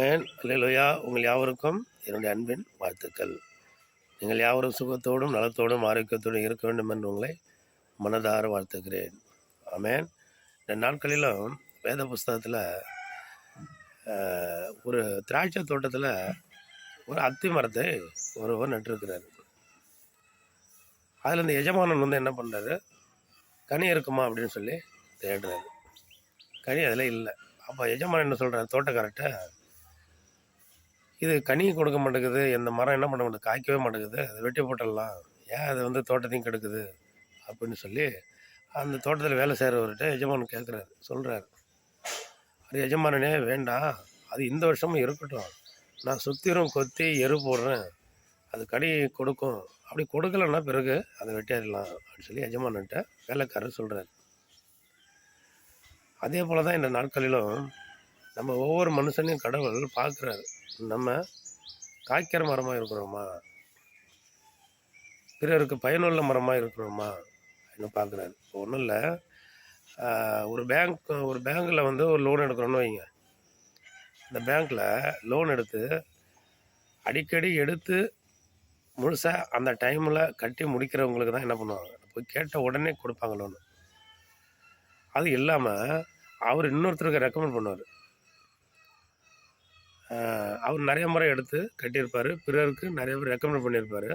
Man அல்லேலூயா. உங்கள் யாவருக்கும் என்னுடைய அன்பின் வாழ்த்துக்கள். நீங்கள் யாவரும் சுகத்தோடும் நலத்தோடும் ஆரோக்கியத்தோடும் இருக்க வேண்டும் என்று உங்களை மனதார வாழ்த்துக்கிறேன் ஆமேன். இந்த நாட்களிலும் வேத புஸ்தகத்தில் ஒரு திராட்சை தோட்டத்தில் ஒரு அத்தி மரத்தை ஒருவர் நட்டிருக்கிறார். அதில் இந்த எஜமானன் வந்து என்ன பண்ணுறாரு கனி இருக்குமா அப்படின்னு சொல்லி தேடுறாரு. கனி அதில் இல்லை. அப்போ எஜமானன் என்ன சொல்கிறார் தோட்டக்காரர்கிட்ட இது கனி கொடுக்க மாட்டேங்குது. இந்த மரம் என்ன பண்ண மாட்டேங்குது? காய்க்கவே மாட்டேங்குது. அதை வெட்டி போட்டுடலாம். ஏன் அது வந்து தோட்டத்தையும் கெடுக்குது? அப்படின்னு சொல்லி அந்த தோட்டத்தில் வேலை செய்கிறவர்கிட்ட எஜமான் கேட்குறாரு சொல்கிறாரு அது எஜமானனே வேண்டாம். அது இந்த வருஷமும் இருக்கட்டும். நான் சுத்திரும் கொத்தி எரு போடுறேன். அது கனி கொடுக்கும். அப்படி கொடுக்கலன்னா பிறகு அதை வெட்டியாடலாம். அப்படின்னு சொல்லி எஜமானன்ட்ட வேலைக்காரர் சொல்கிறார் அதே போல தான் இந்த நாட்களிலும் நம்ம ஒவ்வொரு மனுஷனையும் கடவுள் பார்க்குறாரு நம்ம காய்க்கிற மரமாக இருக்கிறோமா? பிறருக்கு பயனுள்ள மரமாக இருக்கிறோமா? அப்படின்னு பார்க்குறாரு. ஒன்றும் இல்லை. ஒரு பேங்க் ஒரு பேங்க்கில் வந்து ஒரு லோன் எடுக்கிறோன்னு வைங்க. இந்த பேங்க்கில் லோன் எடுத்து அடிக்கடி எடுத்து முழுசாக அந்த டைமில் கட்டி முடிக்கிறவங்களுக்கு தான் என்ன பண்ணுவாங்க? போய் கேட்ட உடனே கொடுப்பாங்க லோனு அது இல்லாமல் அவர் இன்னொருத்தருக்கு ரெக்கமெண்ட் பண்ணுவார். அவர் நிறைய முறை எடுத்து கட்டியிருப்பார். பிறருக்கு நிறைய பேர் ரெக்கமெண்ட் பண்ணியிருப்பார்.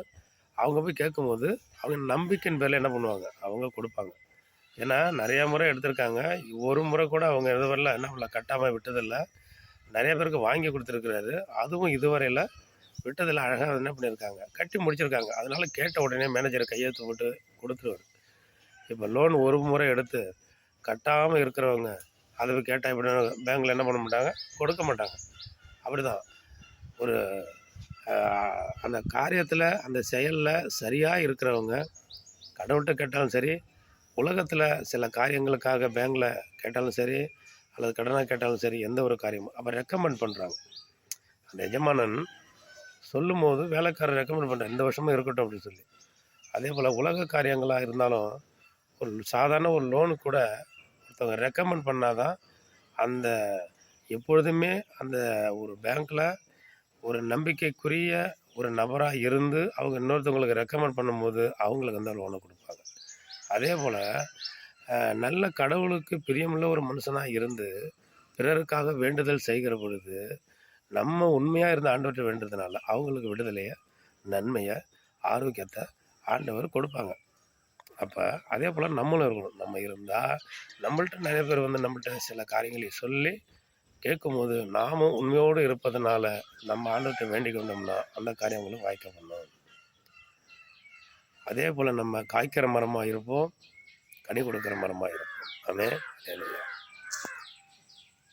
அவங்க போய் கேட்கும்போது அவங்க நம்பிக்கையின் பேரில் என்ன பண்ணுவாங்க? அவங்க கொடுப்பாங்க. ஏன்னா நிறையா முறை எடுத்திருக்காங்க. ஒரு முறை கூட அவங்க இதுவரையில் என்ன பண்ணல? கட்டாமல் விட்டதில்லை. நிறைய பேருக்கு வாங்கி கொடுத்துருக்குறாரு. அதுவும் இதுவரையில் விட்டதில் அழகாக என்ன பண்ணியிருக்காங்க? கட்டி முடிச்சிருக்காங்க. அதனால கேட்ட உடனே மேனேஜரை கையெழுத்து போட்டு கொடுத்துருவார். இப்போ லோன் ஒரு முறை எடுத்து கட்டாமல் இருக்கிறவங்க அதை போய் கேட்டால் இப்படி பேங்க்கில் என்ன பண்ண மாட்டாங்க? கொடுக்க மாட்டாங்க. அப்படி தான் ஒரு அந்த காரியத்தில் அந்த செயலில் சரியாக இருக்கிறவங்க கடவுள்கிட்ட கேட்டாலும் சரி உலகத்தில் சில காரியங்களுக்காக பேங்கில் கேட்டாலும் சரி அல்லது கடனாக கேட்டாலும் சரி எந்த ஒரு காரியமும் அப்போ ரெக்கமெண்ட் பண்ணுறாங்க அந்த எஜமானன் சொல்லும்போது வேலைக்காரர் ரெக்கமெண்ட் பண்ணுறேன் இந்த வருஷமும் இருக்கட்டும் அப்படின்னு சொல்லி. அதே போல் உலக காரியங்களாக இருந்தாலும் ஒரு சாதாரண ஒரு லோனு கூட ஒருத்தவங்க ரெக்கமெண்ட் பண்ணாதான் அந்த எப்பொழுதுமே அந்த ஒரு பேங்க்கில் ஒரு நம்பிக்கைக்குரிய ஒரு நபராக இருந்து அவங்க இன்னொருத்தவங்களுக்கு ரெக்கமெண்ட் பண்ணும்போது அவங்களுக்கு அந்த லோனை கொடுப்பாங்க. அதே போல் நல்ல கடவுளுக்கு பிரியமுள்ள ஒரு மனுஷனாக இருந்து பிறருக்காக வேண்டுதல் செய்கிற பொழுது நம்ம உண்மையாக இருந்த ஆண்டவற்றை வேண்டுறதுனால அவங்களுக்கு விடுதலையை நன்மையை ஆரோக்கியத்தை ஆண்டவர் கொடுப்பாங்க. அப்போ அதே போல் நம்மளும் இருக்கணும். நம்ம இருந்தால் நம்மள்ட்ட நிறைய பேர் வந்து நம்மள்ட்ட சில காரியங்களை சொல்லி கேட்கும்போது நாமும் உண்மையோடு இருப்பதனால நம்ம ஆண்டவர்கிட்ட வேண்டிக் கொண்டோம்னா அந்த காரியங்களும் வாய்க்க பண்ணோம். அதே போல் நம்ம காய்க்கிற மரமாக இருப்போம் கனி கொடுக்குற மரமாக இருப்போம். ஆமே